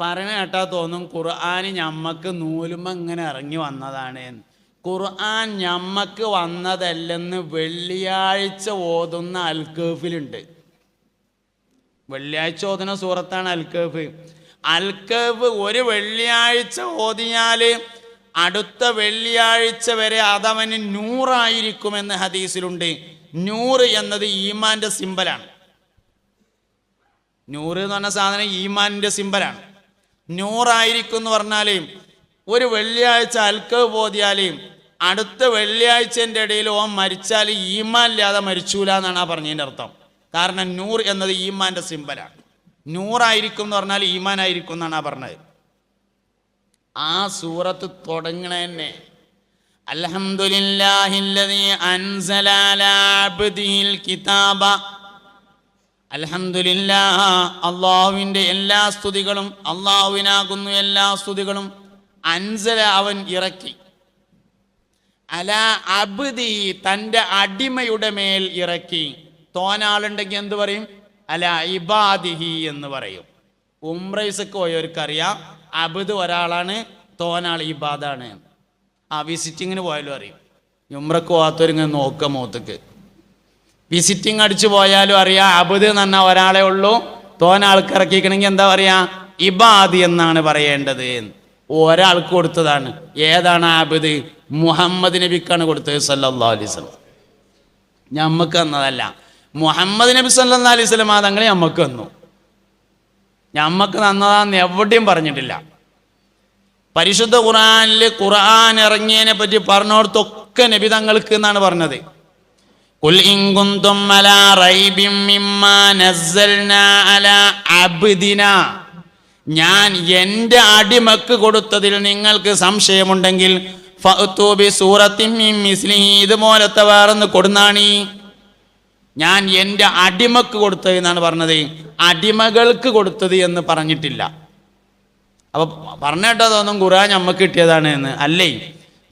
പറഞ്ഞ കേട്ടാ തോന്നും ഖുർആൻ ഞമ്മക്ക് നൂലുമ്പ ഇങ്ങനെ ഇറങ്ങി വന്നതാണ് ഖുർആൻ ഞമ്മക്ക് വന്നതല്ലെന്ന് വെള്ളിയാഴ്ച ഓതുന്ന അൽക്കേഫിലുണ്ട് വെള്ളിയാഴ്ച ഓതുന്ന സൂറത്താണ് അൽക്കേഫ് അൽക്കേഫ് ഒരു വെള്ളിയാഴ്ച ഓതിയാൽ അടുത്ത വെള്ളിയാഴ്ച വരെ അതവന് നൂറായിരിക്കുമെന്ന് ഹദീസിലുണ്ട്. നൂറ് എന്നത് ഈമാന്റെ സിമ്പലാണ്. നൂറ് എന്ന് പറഞ്ഞ സാധനം ഈമാനിന്റെ സിമ്പലാണ്. നൂറായിരിക്കും എന്ന് പറഞ്ഞാൽ ഒരു വെള്ളിയാഴ്ച അൽക്കവ് പോതിയാലേയും അടുത്ത വെള്ളിയാഴ്ചന്റെ ഇടയിൽ ഓൻ മരിച്ചാൽ ഈമാൻ ഇല്ലാതെ മരിച്ചൂല എന്നാണ് ആ പറഞ്ഞതിന്റെ അർത്ഥം. കാരണം നൂർ എന്നത് ഈമാന്റെ സിമ്പലാണ്. നൂറായിരിക്കും എന്ന് പറഞ്ഞാൽ ഈമാൻ ആയിരിക്കും എന്നാണ് ആ പറഞ്ഞത്. ആ സൂറത്ത് തുടങ്ങണ തന്നെ അബ്ദിഹിൽ കിതാബ അൽഹംദുലില്ലാ അള്ളാഹുവിന്റെ എല്ലാ സ്തുതികളും അള്ളാഹുവിനാകുന്നു എല്ലാ സ്തുതികളും അൻസല അവൻ ഇറക്കി. അല അബ്ദി തന്റെ അടിമയുടെ മേൽ ഇറക്കി. തോനാളുണ്ടെങ്കിൽ എന്ത് പറയും? അല ഇബാദിഹി എന്ന് പറയും. ഉംറൈസക്ക് പോയവർക്കറിയാം അബുദ് ഒരാളാണ് തോനാൾ ഇബാദാണ്. ആ വിസിറ്റിങ്ങിന് പോയാലും അറിയും. ഉംറക്ക് പോകാത്തവരിങ്ങനെ നോക്കുക മുഖത്തേക്ക്. വിസിറ്റിംഗ് അടിച്ചു പോയാലും അറിയാം അബുദ് എന്ന് ഒരാളെ ഉള്ളൂ. തോന ആൾക്ക് ഇറക്കിക്കണമെങ്കിൽ എന്താ പറയാ? ഇബാദ് എന്നാണ് പറയേണ്ടത്. ഒരാൾക്ക് കൊടുത്തതാണ്. ഏതാണ് അബുദ്? മുഹമ്മദ് നബിക്കാണ് കൊടുത്തത് സല്ലാ വസല്ലം. ഞമ്മക്ക് തന്നതല്ല. മുഹമ്മദ് നബി സല്ലാ അലൈഹി ആ തങ്ങളെ ഞമ്മക്ക് തന്നു. ഞമ്മക്ക് തന്നതാന്ന് എവിടെയും പറഞ്ഞിട്ടില്ല. പരിശുദ്ധ ഖുർആനിൽ ഖുർആൻ ഇറങ്ങിയതിനെ പറ്റി പറഞ്ഞോടത്തൊക്കെ നബി തങ്ങൾക്ക് എന്നാണ് പറഞ്ഞത്. قل إن كنتم على ريب مما نزلنا على عبدنا ഞാൻ എൻ്റെ അടിമക്ക് കൊടുത്തതിൽ നിങ്ങൾക്ക് സംശയമുണ്ടെങ്കിൽ ഫഅ്തു സൂറത്തിൻ മിൻ മിസ്ലിഹി ഇതുപോലത്തെ വേറൊന്ന് കൊടുന്നാണി ഞാൻ എൻ്റെ അടിമക്ക് കൊടുത്തത് എന്നാണ് പറഞ്ഞത് അടിമകൾക്ക് കൊടുത്തത് എന്ന് പറഞ്ഞിട്ടില്ല അപ്പൊ പറഞ്ഞിട്ടോ തോന്നും ഖുർആൻ നമുക്ക് കിട്ടിയതാണ് എന്ന് അല്ലേ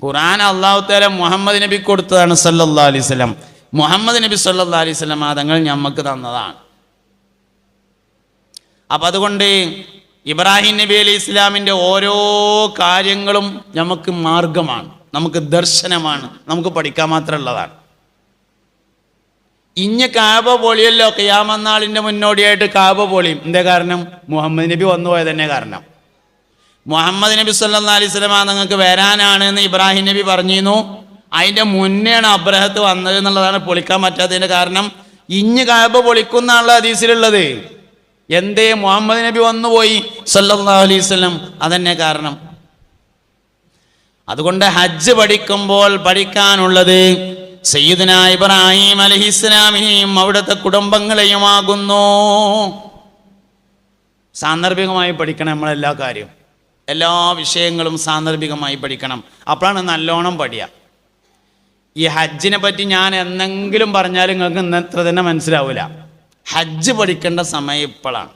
ഖുർആൻ അള്ളാഹു താല മുഹമ്മദ് നബി കൊടുത്തതാണ് സല്ലല്ലാ അലൈഹി സ്വലം മുഹമ്മദ് നബി സല്ലാ അലൈഹി സ്വലം തങ്ങൾ ഞമ്മക്ക് തന്നതാണ്. അപ്പൊ അതുകൊണ്ട് ഇബ്രാഹിം നബി അലൈഹി ഇസ്ലാമിന്റെ ഓരോ കാര്യങ്ങളും നമുക്ക് മാർഗമാണ്. നമുക്ക് ദർശനമാണ്. നമുക്ക് പഠിക്കാൻ മാത്രമുള്ളതാണ് ഇഞ്ഞ കാബ പൊളിയല്ലോ ഖിയാമന്നാളിന്റെ മുന്നോടിയായിട്ട് കാബ പൊളിയും. എന്താ കാരണം? മുഹമ്മദ് നബി വന്നു പോയത് തന്നെ കാരണം. മുഹമ്മദ് നബി സല്ലാ അലൈഹി സ്വലമ നിങ്ങൾക്ക് വരാനാണ് എന്ന് ഇബ്രാഹിം നബി പറഞ്ഞിരുന്നു. അതിന്റെ മുന്നെയാണ് അബ്രഹത്ത് വന്നത് എന്നുള്ളതാണ് പൊളിക്കാൻ പറ്റാത്തതിന്റെ കാരണം. ഇഞ്ഞ് കാബ പൊളിക്കുന്നാണല്ലോ ഹദീസിലുള്ളത്. എന്തേ? മുഹമ്മദ് നബി വന്നുപോയി. സല്ലാ അലൈഹി അതന്നെ കാരണം. അതുകൊണ്ട് ഹജ്ജ് പഠിക്കുമ്പോൾ പഠിക്കാനുള്ളത് സയ്യിദന ഇബ്രാഹിം അലഹിസ്ലാമിനെയും അവിടുത്തെ കുടുംബങ്ങളെയുമാകുന്നു. സാന്ദർഭികമായി പഠിക്കണം നമ്മളെല്ലാ കാര്യവും എല്ലാ വിഷയങ്ങളും സാന്ദർഭികമായി പഠിക്കണം. അപ്പോഴാണ് നല്ലോണം പഠിക്കുക ഈ ഹജ്ജിനെ പറ്റി ഞാൻ എന്തെങ്കിലും പറഞ്ഞാലും നിങ്ങൾക്ക് ഇന്നത്ര തന്നെ മനസ്സിലാവില്ല ഹജ്ജ് പഠിക്കേണ്ട സമയം ഇപ്പോഴാണ്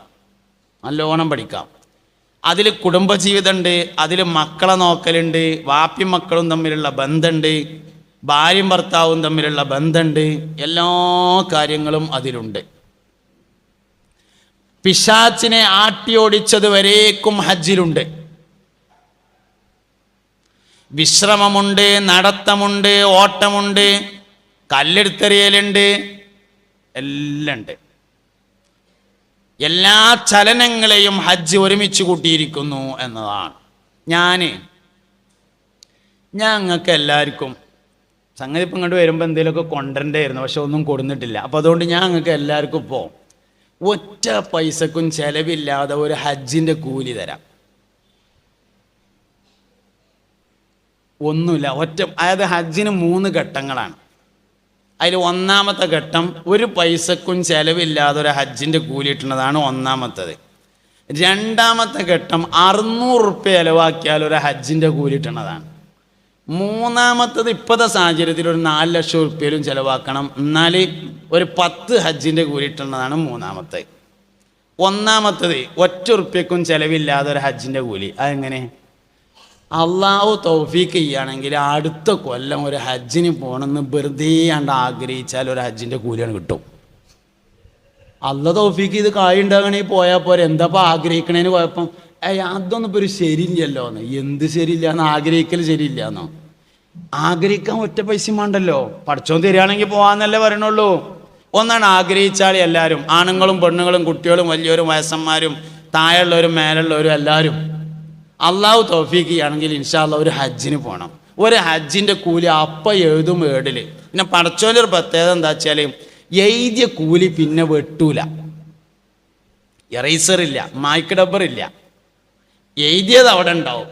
നല്ലോണം പഠിക്കാം. അതിൽ കുടുംബജീവിതമുണ്ട് അതിൽ മക്കളെ നോക്കലുണ്ട് വാപ്പി മക്കളും തമ്മിലുള്ള ബന്ധമുണ്ട് ഭാര്യയും ഭർത്താവും തമ്മിലുള്ള ബന്ധമുണ്ട് എല്ലാ കാര്യങ്ങളും അതിലുണ്ട്. പിശാച്ചിനെ ആട്ടിയോടിച്ചത് വരേക്കും ഹജ്ജിലുണ്ട്. വിശ്രമമുണ്ട് നടത്തമുണ്ട് ഓട്ടമുണ്ട് കല്ലെടുത്തെറിയലുണ്ട് എല്ലാം ഉണ്ട് എല്ലാ ചലനങ്ങളെയും ഹജ്ജ് ഒരുമിച്ച് കൂട്ടിയിരിക്കുന്നു എന്നതാണ്. ഞാൻ ഞങ്ങൾക്ക് എല്ലാവർക്കും സംഗതി ഇപ്പം ഇങ്ങോട്ട് വരുമ്പോൾ എന്തെങ്കിലുമൊക്കെ കൊണ്ടുവരണ്ടായിരുന്നു പക്ഷെ ഒന്നും കൊടുത്തിട്ടില്ല അപ്പോൾ അതുകൊണ്ട് ഞാൻ ഞങ്ങൾക്ക് എല്ലാവർക്കും ഇപ്പോൾ ഒറ്റ പൈസക്കും ചെലവില്ലാതെ ഒരു ഹജ്ജിന്റെ കൂലി തരാം. ഒന്നുമില്ല ഒറ്റ അതായത് ഹജ്ജിന് മൂന്ന് ഘട്ടങ്ങളാണ്. അതിൽ ഒന്നാമത്തെ ഘട്ടം ഒരു പൈസക്കും ചിലവില്ലാതെ ഒരു ഹജ്ജിന്റെ കൂലി കിട്ടുന്നതാണ് ഒന്നാമത്തത്. രണ്ടാമത്തെ ഘട്ടം അറുന്നൂറ് റുപ്യ ചിലവാക്കിയാൽ ഒരു ഹജ്ജിന്റെ കൂലി കിട്ടുന്നതാണ്. മൂന്നാമത്തത് ഇപ്പോഴത്തെ സാഹചര്യത്തിൽ ഒരു നാല് ലക്ഷം റുപ്യയിലും ചിലവാക്കണം. എന്നാൽ ഒരു പത്ത് ഹജ്ജിന്റെ കൂലി കിട്ടുന്നതാണ് മൂന്നാമത്തെ. ഒന്നാമത്തത് ഒറ്റ റുപ്യക്കും ചിലവില്ലാതെ ഒരു ഹജ്ജിന്റെ കൂലി. അതെങ്ങനെ? അള്ളാഹു തൗഫീക്ക് ചെയ്യുകയാണെങ്കിൽ അടുത്ത കൊല്ലം ഒരു ഹജ്ജിന് പോകണമെന്ന് വെറുതെ കണ്ട് ആഗ്രഹിച്ചാൽ ഒരു ഹജ്ജിന്റെ കൂലിയാണ് കിട്ടും. അല്ല തൗഫീക്ക് ഇത് കായ് ഉണ്ടാകണമെങ്കിൽ പോയാൽ പോരെ. എന്താ ഇപ്പോൾ ആഗ്രഹിക്കണേന് കുഴപ്പം? ഏയ് അതൊന്നും ഇപ്പോൾ ഒരു ശരിയില്ലല്ലോ എന്ന്. എന്ത് ശരിയില്ല എന്ന് ആഗ്രഹിക്കൽ ശരിയില്ല എന്നോ ആഗ്രഹിക്കാൻ ഒറ്റ പൈസ വേണ്ടല്ലോ. പഠിച്ചോന്ന് തരികയാണെങ്കിൽ പോവാന്നല്ലേ പറയണുള്ളൂ. ഒന്നാണ് ആഗ്രഹിച്ചാൽ എല്ലാവരും ആണുങ്ങളും പെണ്ണുങ്ങളും കുട്ടികളും വലിയവരും വയസ്സന്മാരും താഴെയുള്ളവരും മേലുള്ളവരും എല്ലാവരും അള്ളാഹു തോഫീക്ക് ചെയ്യുകയാണെങ്കിൽ ഇൻഷാല്ല ഒരു ഹജ്ജിന് പോകണം ഒരു ഹജ്ജിന്റെ കൂലി അപ്പം എഴുതും ഏടിൽ. പിന്നെ പടച്ചോന്റെ ഒരു പ്രത്യേകത എന്താ വെച്ചാൽ എഴുതിയ കൂലി പിന്നെ വെട്ടൂല. ഇറൈസർ ഇല്ല മായ്ക്ക് ഇല്ല. എഴുതിയത് അവിടെ ഉണ്ടാവും.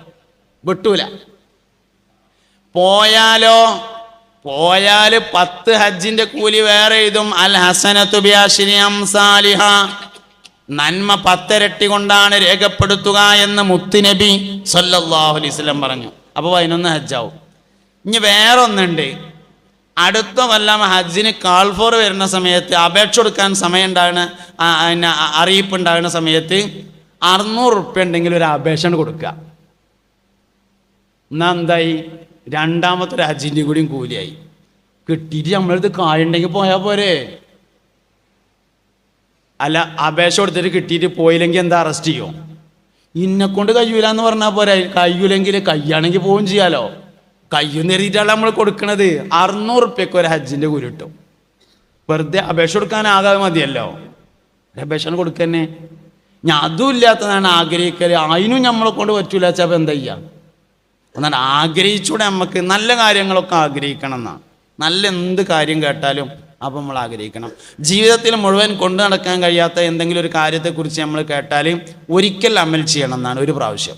വെട്ടൂല. പോയാലോ? പോയാൽ പത്ത് ഹജ്ജിന്റെ കൂലി വേറെ എഴുതും. അൽ ഹസനത്തു ബിഅശ്രി അംസാലിഹ. നന്മ പത്തരട്ടി കൊണ്ടാണ് രേഖപ്പെടുത്തുക എന്ന് മുത്തുനബി സല്ലല്ലാഹു അലൈഹി പറഞ്ഞു. അപ്പോൾ പതിനൊന്ന് ഹജ്ജാവും. ഇനി വേറൊന്നുണ്ട്. അടുത്ത കൊല്ലം ഹജ്ജിന് കാൾഫോർ വരുന്ന സമയത്ത് അപേക്ഷ കൊടുക്കാൻ സമയം ഉണ്ടാകുന്ന പിന്നെ അറിയിപ്പ് ഉണ്ടാകുന്ന സമയത്ത് അറുന്നൂറ് ഉറുപ്പ്യ ഉണ്ടെങ്കിൽ ഒരു അപേക്ഷ കൊടുക്കുക. എന്നാ എന്തായി? രണ്ടാമത്തെ ഒരു ഹജ്ജിന്റെയും കൂടിയും കൂലിയായി. കിട്ടിയിട്ട് നമ്മളടുത്ത് കായുണ്ടെങ്കിൽ പോയാൽ പോരെ. അല്ല അപേക്ഷ കൊടുത്തിട്ട് കിട്ടിയിട്ട് പോയില്ലെങ്കിൽ എന്താ അറസ്റ്റ് ചെയ്യും? ഇന്നെ കൊണ്ട് കഴിയൂല എന്ന് പറഞ്ഞാൽ പോരെ. കഴിയൂലെങ്കിൽ കയ്യാണെങ്കിൽ പോവും ചെയ്യാലോ. കയ്യും എഴുതിയിട്ടാണ് നമ്മൾ കൊടുക്കണത്. അറുന്നൂറ് ഉറുപ്പ്യക്ക് ഒരു ഹജ്ജിന്റെ കൂലി കിട്ടും. വെറുതെ അപേക്ഷ കൊടുക്കാനാകാതെ മതിയല്ലോ. അപേക്ഷ കൊടുക്കന്നെ. ഞാൻ അതും ഇല്ലാത്തതാണ് ആഗ്രഹിക്കൽ അതിനും നമ്മളെ കൊണ്ട് പറ്റൂല വെച്ചാൽ എന്താ ചെയ്യാം? എന്നാൽ ആഗ്രഹിച്ചൂടെ നമുക്ക് നല്ല കാര്യങ്ങളൊക്കെ ആഗ്രഹിക്കണം എന്നാണ് നല്ല എന്ത് കാര്യം കേട്ടാലും അപ്പം നമ്മൾ ആഗ്രഹിക്കണം. ജീവിതത്തിൽ മുഴുവൻ കൊണ്ടു നടക്കാൻ കഴിയാത്ത എന്തെങ്കിലും ഒരു കാര്യത്തെക്കുറിച്ച് നമ്മൾ കേട്ടാൽ ഒരിക്കൽ അമൽ ചെയ്യണം എന്നാണ് ഒരു പ്രാവശ്യം.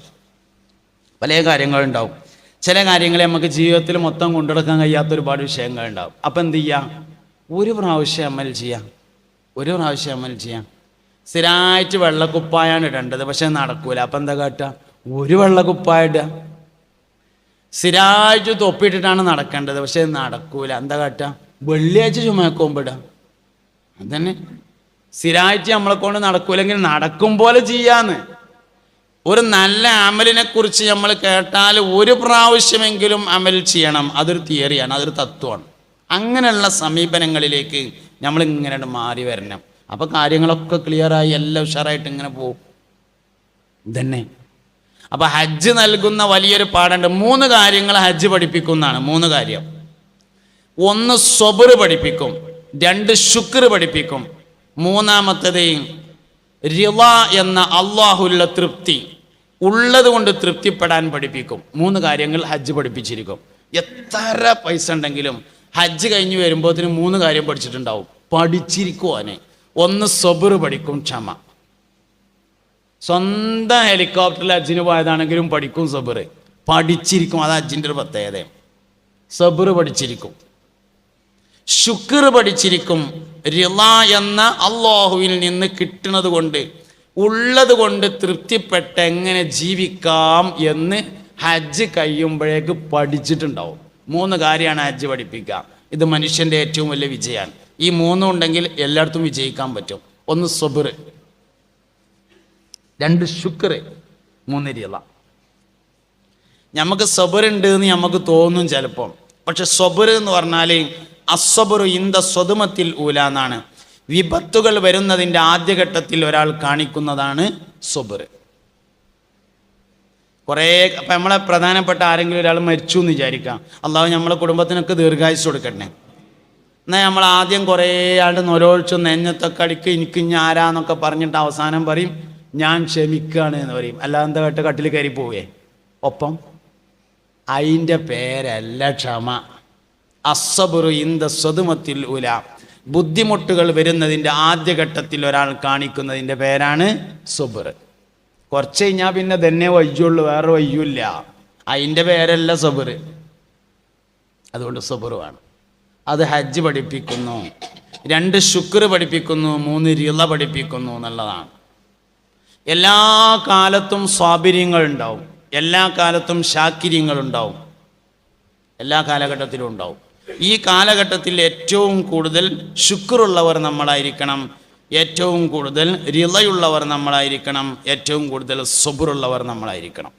പല കാര്യങ്ങളുണ്ടാവും ചില കാര്യങ്ങളെ നമുക്ക് ജീവിതത്തിൽ മൊത്തം കൊണ്ടു നടക്കാൻ കഴിയാത്ത ഒരുപാട് വിഷയങ്ങളുണ്ടാവും അപ്പം എന്ത് ചെയ്യാം? ഒരു പ്രാവശ്യം അമൽ ചെയ്യാം. ഒരു പ്രാവശ്യം അമൽ ചെയ്യാം. സ്ഥിരമായിട്ട് വെള്ളക്കുപ്പായാണ് ഇടേണ്ടത് പക്ഷെ നടക്കൂല. അപ്പം എന്താ കാട്ടുക? ഒരു വെള്ളക്കുപ്പായിട്ട് സ്ഥിരമായിട്ട് തൊപ്പിയിട്ടിട്ടാണ് നടക്കേണ്ടത് പക്ഷെ നടക്കൂല. എന്താ കാട്ടുക? വെള്ളിയാഴ്ച ചുമക്കുമ്പോടാ അതന്നെ. സ്ഥിരമായിട്ട് നമ്മളെ കൊണ്ട് നടക്കൂലെങ്കിൽ നടക്കും പോലെ ചെയ്യാന്ന്. ഒരു നല്ല അമലിനെ കുറിച്ച് നമ്മൾ കേട്ടാൽ ഒരു പ്രാവശ്യമെങ്കിലും അമൽ ചെയ്യണം. അതൊരു തിയറിയാണ് അതൊരു തത്വമാണ്. അങ്ങനെയുള്ള സമീപനങ്ങളിലേക്ക് നമ്മൾ ഇങ്ങനെ മാറി വരണം. അപ്പോൾ കാര്യങ്ങളൊക്കെ ക്ലിയറായി എല്ലാം ഉഷാറായിട്ട് ഇങ്ങനെ പോകും ഇതന്നെ. അപ്പൊ ഹജ്ജ് നൽകുന്ന വലിയൊരു പാടുണ്ട് മൂന്ന് കാര്യങ്ങൾ ഹജ്ജ് പഠിപ്പിക്കുന്നതാണ് മൂന്ന് കാര്യം. ഒന്ന് സ്വബറ് പഠിപ്പിക്കും രണ്ട് ശുക്ർ പഠിപ്പിക്കും. മൂന്നാമത്തത് റിവ എന്ന അള്ളാഹുല്ല തൃപ്തി ഉള്ളത് കൊണ്ട് തൃപ്തിപ്പെടാൻ പഠിപ്പിക്കും. മൂന്ന് കാര്യങ്ങൾ ഹജ്ജ് പഠിപ്പിച്ചിരിക്കും. എത്ര പൈസ ഉണ്ടെങ്കിലും ഹജ്ജ് കഴിഞ്ഞ് വരുമ്പോഴത്തിന് മൂന്ന് കാര്യം പഠിച്ചിട്ടുണ്ടാവും. പഠിച്ചിരിക്കും പഠിച്ചിരിക്കുവാനെ ഒന്ന് സ്വബറ് പഠിക്കും ക്ഷമ. സ്വന്തം ഹെലികോപ്റ്ററിൽ ഹജ്ജിന് പോയതാണെങ്കിലും പഠിക്കും സബർ പഠിച്ചിരിക്കും അത് ഹജ്ജിന്റെ ഒരു പ്രത്യേകത. സബർ പഠിച്ചിരിക്കും. ശുക്ർ പഠിച്ചിരിക്കും. റിള എന്ന അള്ളാഹുവിൽ നിന്ന് കിട്ടുന്നത് കൊണ്ട് ഉള്ളത് കൊണ്ട് തൃപ്തിപ്പെട്ട് എങ്ങനെ ജീവിക്കാം എന്ന് ഹജ്ജ് കഴിയുമ്പോഴേക്ക് പഠിച്ചിട്ടുണ്ടാവും. മൂന്ന് കാര്യമാണ് ഹജ്ജ് പഠിപ്പിക്കുക. ഇത് മനുഷ്യന്റെ ഏറ്റവും വലിയ വിജയമാണ്. ഈ മൂന്നും ഉണ്ടെങ്കിൽ എല്ലായിടത്തും വിജയിക്കാൻ പറ്റും. ഒന്ന് സബർ. രണ്ട് ശുക്ർ. മൂന്ന് രീള നമുക്ക് സബറുണ്ട് എന്ന് നമുക്ക് തോന്നും ചിലപ്പം. പക്ഷെ സബർ എന്ന് പറഞ്ഞാൽ അസബറു ഇന്ത സ്വതുമത്തിൽ ഊല എന്നാണ്. വിപത്തുകൾ വരുന്നതിന്റെ ആദ്യഘട്ടത്തിൽ ഒരാൾ കാണിക്കുന്നതാണ് സബർ കുറേ അപ്പം നമ്മളെ പ്രധാനപ്പെട്ട ആരെങ്കിലും ഒരാൾ മരിച്ചു എന്ന് വിചാരിക്കാം. അള്ളാഹു നമ്മളെ കുടുംബത്തിനൊക്കെ ദീർഘായുസ് കൊടുക്കട്ടെ. എന്നാൽ നമ്മൾ ആദ്യം കുറേ ആളുടെ നൊരോഴിച്ചു നെഞ്ഞത്തൊക്കെ അടിക്ക് എനിക്ക് ഇനി ആരാന്നൊക്കെ പറഞ്ഞിട്ട് അവസാനം പറയും ഞാൻ ക്ഷമിക്കുകയാണ് എന്ന് പറയും. അല്ലാതെ കേട്ട കട്ടിൽ കയറി പോവേ? ഒപ്പം. അതിന്റെ പേരല്ല ക്ഷമ. അസബുറു ഇന്ത സ്വതുമത്തിൽ ഉല. ബുദ്ധിമുട്ടുകൾ വരുന്നതിന്റെ ആദ്യഘട്ടത്തിൽ ഒരാൾ കാണിക്കുന്നതിന്റെ പേരാണ് സുബർ കുറച്ച് കഴിഞ്ഞാൽ പിന്നെ തന്നെ വയ്യുള്ളൂ വേറെ വയ്യൂല്ല അതിന്റെ പേരല്ല സബർ അതുകൊണ്ട് സബറുമാണ് അത് ഹജ്ജ് പഠിപ്പിക്കുന്നു രണ്ട് ശുക്ർ പഠിപ്പിക്കുന്നു മൂന്ന് റിള പഠിപ്പിക്കുന്നു എന്നുള്ളതാണ്. എല്ലാ കാലത്തും സ്വാബിര്യങ്ങൾ ഉണ്ടാവും. എല്ലാ കാലത്തും ശാക്കിര്യങ്ങൾ ഉണ്ടാവും. എല്ലാ കാലഘട്ടത്തിലും ഉണ്ടാവും. ഈ കാലഘട്ടത്തിൽ ഏറ്റവും കൂടുതൽ ശുക്രുള്ളവർ നമ്മളായിരിക്കണം. ഏറ്റവും കൂടുതൽ റിളയുള്ളവർ നമ്മളായിരിക്കണം. ഏറ്റവും കൂടുതൽ സുബുറുള്ളവർ നമ്മളായിരിക്കണം.